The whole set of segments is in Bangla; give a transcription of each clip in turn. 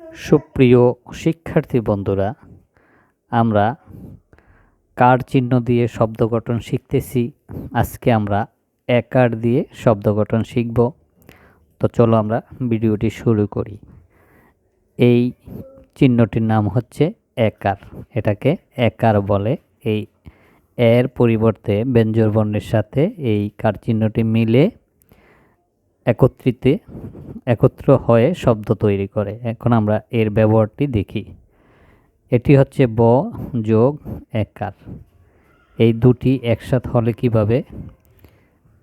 সুপ্রিয় শিক্ষার্থী বন্ধুরা, আমরা কার চিহ্ন দিয়ে শব্দ গঠন শিখতেছি? আজকে আমরা একার দিয়ে শব্দ গঠন শিখব। তো চলো আমরা ভিডিওটি শুরু করি। এই চিহ্নটির নাম হচ্ছে একার এটাকে একার বলে। এই এর পরিবর্তে ব্যঞ্জর বর্ণের সাথে এই কার চিহ্নটি মিলে একত্রিতে একত্র হয়ে শব্দ তৈরি করে। এখন আমরা এর ব্যবহারটি দেখি। এটি হচ্ছে ব যোগ একার। এই দুটি একসাথে হলে কীভাবে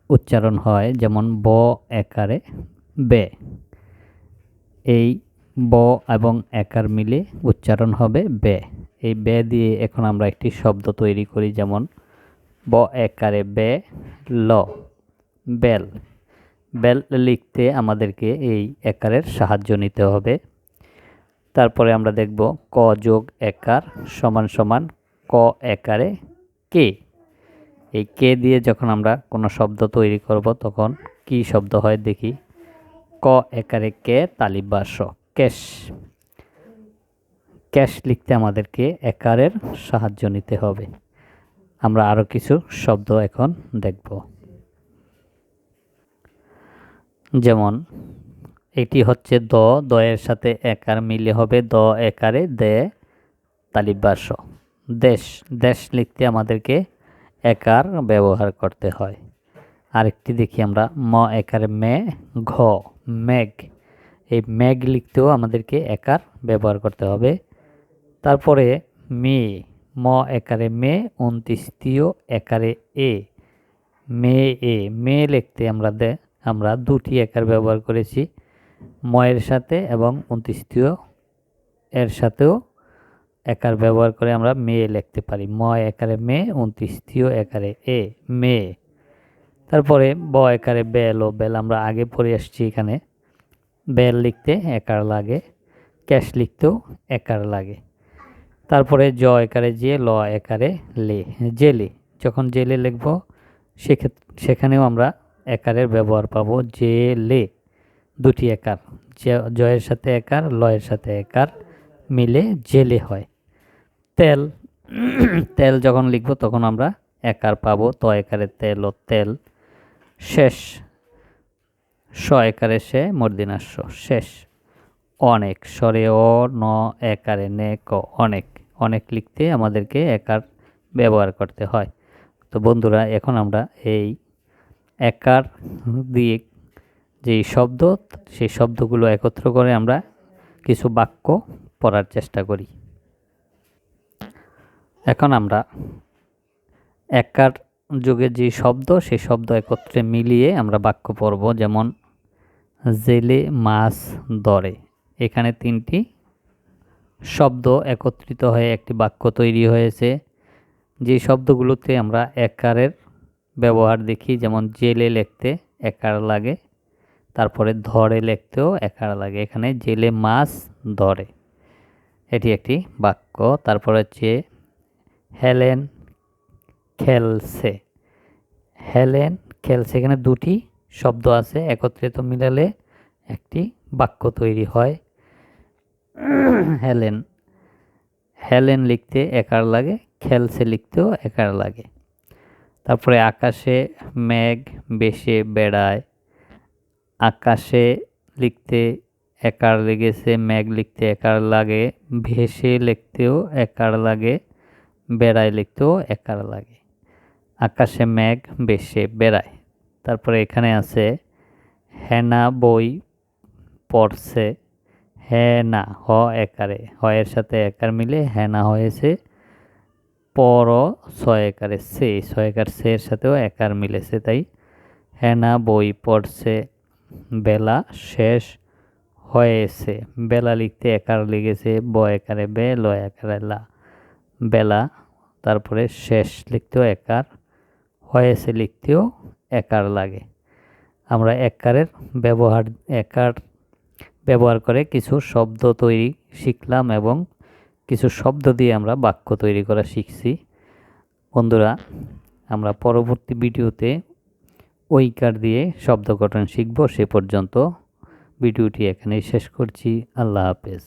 উচ্চারণ হয়? যেমন ব একারে বে। এই ব এবং একার মিলে উচ্চারণ হবে বে। এই বে দিয়ে এখন আমরা একটি শব্দ তৈরি করি, যেমন ব একারে বে ল, বেল। বেল লিখতে আমাদেরকে এই একারের সাহায্য নিতে হবে। তারপরে আমরা দেখব ক যোগ একার সমান সমান ক একারে কে। এই কে দিয়ে যখন আমরা কোনো শব্দ তৈরি করব, তখন কি শব্দ হয় দেখি? ক একারে কে তালিবাস, ক্যাশ। ক্যাশ লিখতে আমাদেরকে একারের সাহায্য নিতে হবে। আমরা আরও কিছু শব্দ এখন দেখব। যেমন, এটি হচ্ছে দ, দয়ের সাথে একার মিলে হবে দ একারে দে তালিবাস দেশ দেশ লিখতে আমাদেরকে একার ব্যবহার করতে হয়। আরেকটি দেখি আমরা, ম একারে মে, ঘ মেঘ। এই মেঘ লিখতেও আমাদেরকে একার ব্যবহার করতে হবে। তারপরে মে, ম একারে মে উনত্রিশতীয় একারে এ। মে এ, মে লিখতে আমরা দে আমরা দুটি একার ব্যবহার করেছি, ময়ের সাথে এবং উনত্রিশতীয় এর সাথেও একার ব্যবহার করে আমরা মেয়ে লিখতে পারি। ম একারে মে উনত্রিশতীয় একারে এ, মে। তারপরে ব একারে বেল ও বেল আমরা আগে পড়ে আসছি এখানে। বেল লিখতে একার লাগে, ক্যাশ লিখতেও একার লাগে। তারপরে জ একারে যে, ল একারে লে, জেলে। যখন জেলে লিখব সেক্ষেত্রে সেখানেও আমরা একারের ব্যবহার পাবো যে লে, দুটি একার। জয়ের সাথে একার, লয়ের সাথে একার মিলে জেলে হয়। তেল তেল যখন লিখব তখন আমরা একার পাবো, ত একারে তেল ও তেল। শেষ, স একারে সে মর্দিনাস্য শেষ, অনেক স্বরে অ, ন, একারে নে, ক, অনেক। অনেক লিখতে আমাদেরকে একার ব্যবহার করতে হয়। তো বন্ধুরা, এখন আমরা এই একার দিয়ে যেই শব্দ, সেই শব্দগুলো একত্র করে আমরা কিছু বাক্য পড়ার চেষ্টা করি। এখন আমরা একার যুগে যে শব্দ সেই শব্দ একত্রে মিলিয়ে আমরা বাক্য পড়ব, যেমন, জেলে মাছ দরে এখানে তিনটি শব্দ একত্রিত হয়ে একটি বাক্য তৈরি হয়েছে। যে শব্দগুলোতে আমরা একারের ব্যবহার দেখি, যেমন জেলে লিখতে একার লাগে, তারপরে ধরে লিখতেও একার লাগে। এখানে জেলে মাছ ধরে, এটি একটি বাক্য। তারপর হচ্ছে হেলেন খেলছে হেলেন খেলছে, এখানে দুটি শব্দ আছে একত্রিত মিলালে একটি বাক্য তৈরি হয়। হেলেন হেলেন লিখতে একার লাগে, খেলছে লিখতেও একার লাগে। তারপরে আকাশে মেঘ বেশে বেড়ায়। আকাশে লিখতে একার লেগেছে, মেঘ লিখতে একার লাগে, ভেসে লিখতেও একার লাগে, বেড়ায় লিখতেও একার লাগে। আকাশে মেঘ বেশে বেড়ায়। তারপরে এখানে আছে, হেনা বই পড়ছে, হেনা হ একারে। হয়ের সাথে একার মিলে হেনা হয়েছে। পর ছয় একারে সে, ছয় একার সের সাথেও একার মিলেছে, তাই হেনা বই পড়ছে, বেলা শেষ হয়েছে। বেলা লিখতে একার লেগেছে ব একারে বে, ল একারে লা। বেলা তারপরে শেষ লিখতেও একার হয়েছে লিখতেও একার লাগে। আমরা একারের ব্যবহার একার ব্যবহার করে কিছু শব্দ তৈরি শিখলাম এবং কিছু শব্দ দিয়ে আমরা বাক্য তৈরি করা শিখছি। বন্ধুরা, আমরা পরবর্তী ভিডিওতে ঐকার দিয়ে শব্দ গঠন শিখব। সে পর্যন্ত ভিডিওটি এখানেই শেষ করছি। আল্লাহ হাফেজ।